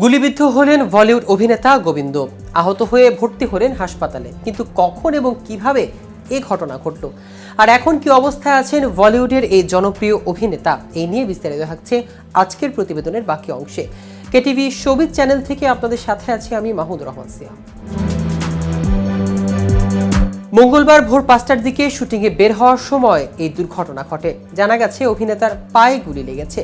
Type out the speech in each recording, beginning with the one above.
গুলিবিদ্ধ হলেন বলিউড অভিনেতা গোবিন্দ। আহত হয়ে ভর্তি হলেন হাসপাতালে। কিন্তু কখন এবং কীভাবে এ ঘটনা ঘটল? আর এখন কি অবস্থায় আছেন বলিউডের এই জনপ্রিয় অভিনেতা? এই নিয়ে বিস্তারিত থাকছে আজকের প্রতিবেদনের বাকি অংশে। কেটিভি সবিজ চ্যানেল থেকে আপনাদের সাথে আছি আমি মাহমুদুর রহমান সিয়া। মঙ্গলবার ভোর পাঁচটার দিকে শুটিংয়ে বের হওয়ার সময় এই দুর্ঘটনা ঘটে। জানা গেছে, অভিনেতার পায়ে গুলি লেগেছে।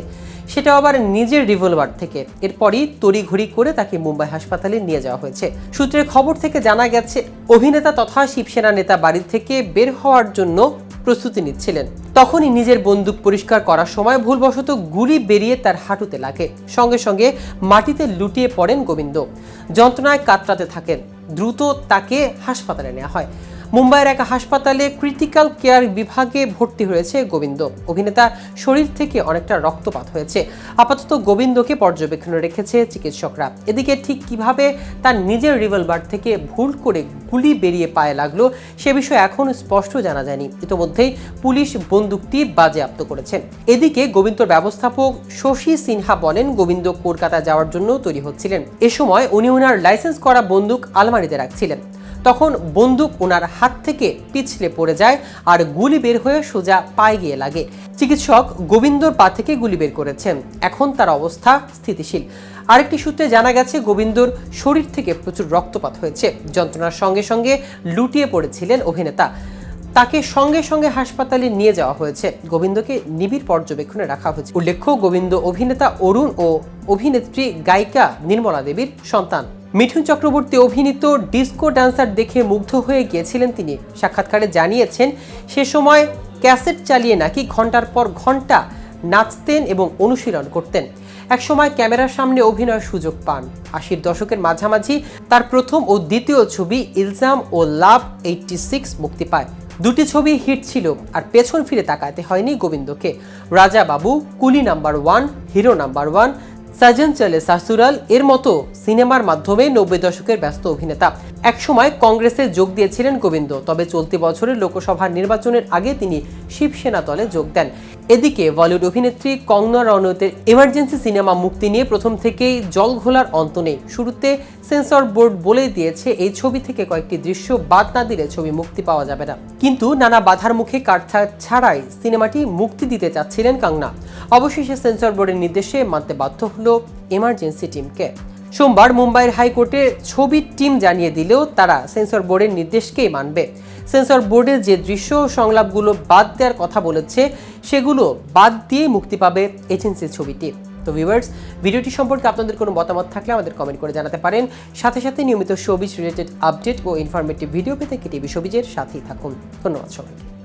সেটা আবার নিজের রিভলভার থেকে। এরপরই তড়িঘড়ি করে তাকে মুম্বাই হাসপাতালে নিয়ে যাওয়া হয়েছে। সূত্রের খবর থেকে জানা গেছে, অভিনেতা তথা শিবসেনা নেতা বাড়ি থেকে বের হওয়ার জন্য প্রস্তুতি নিচ্ছিলেন। তখনই নিজের বন্দুক পরিষ্কার করার সময় ভুলবশত গুলি বেরিয়ে তার হাঁটুতে লাগে। সঙ্গে সঙ্গে মাটিতে লুটিয়ে পড়েন গোবিন্দ। যন্ত্রণায় কাতরাতে থাকেন। দ্রুত তাকে হাসপাতালে নেওয়া হয়। মুম্বাইয়ের এক হাসপাতালে ক্রিটিক্যাল কেয়ার বিভাগে ভর্তি হয়েছে গোবিন্দ। অভিনেতা শরীর থেকে অনেকটা রক্তপাত হয়েছে। আপাতত গোবিন্দকে পর্যবেক্ষণে রেখেছে চিকিৎসকরা। এদিকে ঠিক কীভাবে তার নিজের রিভলভার থেকে ভুল করে গুলি বেরিয়ে পায়ে লাগল, সে বিষয়ে এখন স্পষ্ট জানা যায়নি। ইতোমধ্যেই পুলিশ বন্দুকটি বাজেয়াপ্ত করেছেন এদিকে গোবিন্দর ব্যবস্থাপক শশী সিনহা বলেন, গোবিন্দ কলকাতা যাওয়ার জন্য তৈরি হচ্ছিলেন। এ সময় উনি ওনার লাইসেন্স করা বন্দুক আলমারিতে রাখছিলেন। তখন বন্দুক ওনার হাত থেকে পিছলে পড়ে যায় আর গুলি বের হয়ে সোজা পায়ে গিয়ে লাগে। চিকিৎসক গোবিন্দর পা থেকে গুলি বের করেছেন। এখন তার অবস্থা স্থিতিশীল। আরেকটি সূত্রে জানা গেছে, গোবিন্দর শরীর থেকে প্রচুর রক্তপাত হয়েছে। যন্ত্রণার সঙ্গে সঙ্গে লুটিয়ে পড়েছিলেন অভিনেতা। তাকে সঙ্গে সঙ্গে হাসপাতালে নিয়ে যাওয়া হয়েছে। গোবিন্দকে নিবিড় পর্যবেক্ষণে রাখা হয়েছে। উল্লেখ্য, গোবিন্দ অভিনেতা অরুণ ও অভিনেত্রী গায়িকা নির্মলা দেবীর সন্তান। মিঠুন চক্রবর্তী অভিনীত ডিস্কো ডান্সার দেখে মুগ্ধ হয়ে গিয়েছিলেন তিনি। সাক্ষাৎকারে জানিয়েছেন, সে সময় ক্যাসেট চালিয়ে নাকি ঘণ্টার পর ঘণ্টা নাচতেন এবং অনুশীলন করতেন। একসময় ক্যামেরার সামনে অভিনয়ের সুযোগ পান। আশির দশকের মাঝামাঝি তার প্রথম ও দ্বিতীয় ছবি ইলজাম ও লাভ এইটটি সিক্স মুক্তি পায়। দুটি ছবি হিট ছিল আর পেছন ফিরে তাকাতে হয়নি গোবিন্দকে। Raja Babu, coolie number one, hero number one Saajan Chale Sasural এর মতো সিনেমার মাধ্যমে নব্বই দশকের ব্যস্ত অভিনেতা। একসময় কংগ্রেসে যোগ দিয়েছিলেন গোবিন্দ, তবে চলতি বছরের লোকসভা নির্বাচনের আগে তিনি শিবসেনা দলে যোগ দেন। এদিকে বলিউড অভিনেত্রী কঙ্গনা রনৌতের এমার্জেন্সি সিনেমা মুক্তি নিয়ে প্রথম থেকেই জল ঘোলার অন্ত নেই। শুরুতে সেন্সর বোর্ড বলে দিয়েছে, এই ছবি থেকে কয়েকটি দৃশ্য বাদ না দিলে ছবি মুক্তি পাওয়া যাবে না। কিন্তু নানা বাধার মুখে কাটছাড় ছাড়াই সিনেমাটি মুক্তি দিতে চাচ্ছিলেন কাংনা অবশেষে সেন্সর বোর্ডের নির্দেশে মানতে বাধ্য হলো এমার্জেন্সি টিমকে সোমবার মুম্বাইয়ের হাইকোর্টে ছবির টিম জানিয়ে দিলেও তারা সেন্সর বোর্ডের নির্দেশকেই মানবে। সেন্সর বোর্ডে যে দৃশ্য সংলাপগুলো বাদ দেওয়ার কথা বলেছে, সেগুলো বাদ দিয়ে মুক্তি পাবে এজেন্সির ছবিটি। তো ভিউয়ার্স ভিডিওটি সম্পর্কে আপনাদের কোনো মতামত থাকলে আমাদের কমেন্ট করে জানাতে পারেন। সাথে সাথে নিয়মিত শোবিজ রিলেটেড আপডেট ও ইনফরমেটিভ ভিডিও পেতে কেটিভি শোবিজের সাথেই থাকুন। ধন্যবাদ সবাইকে।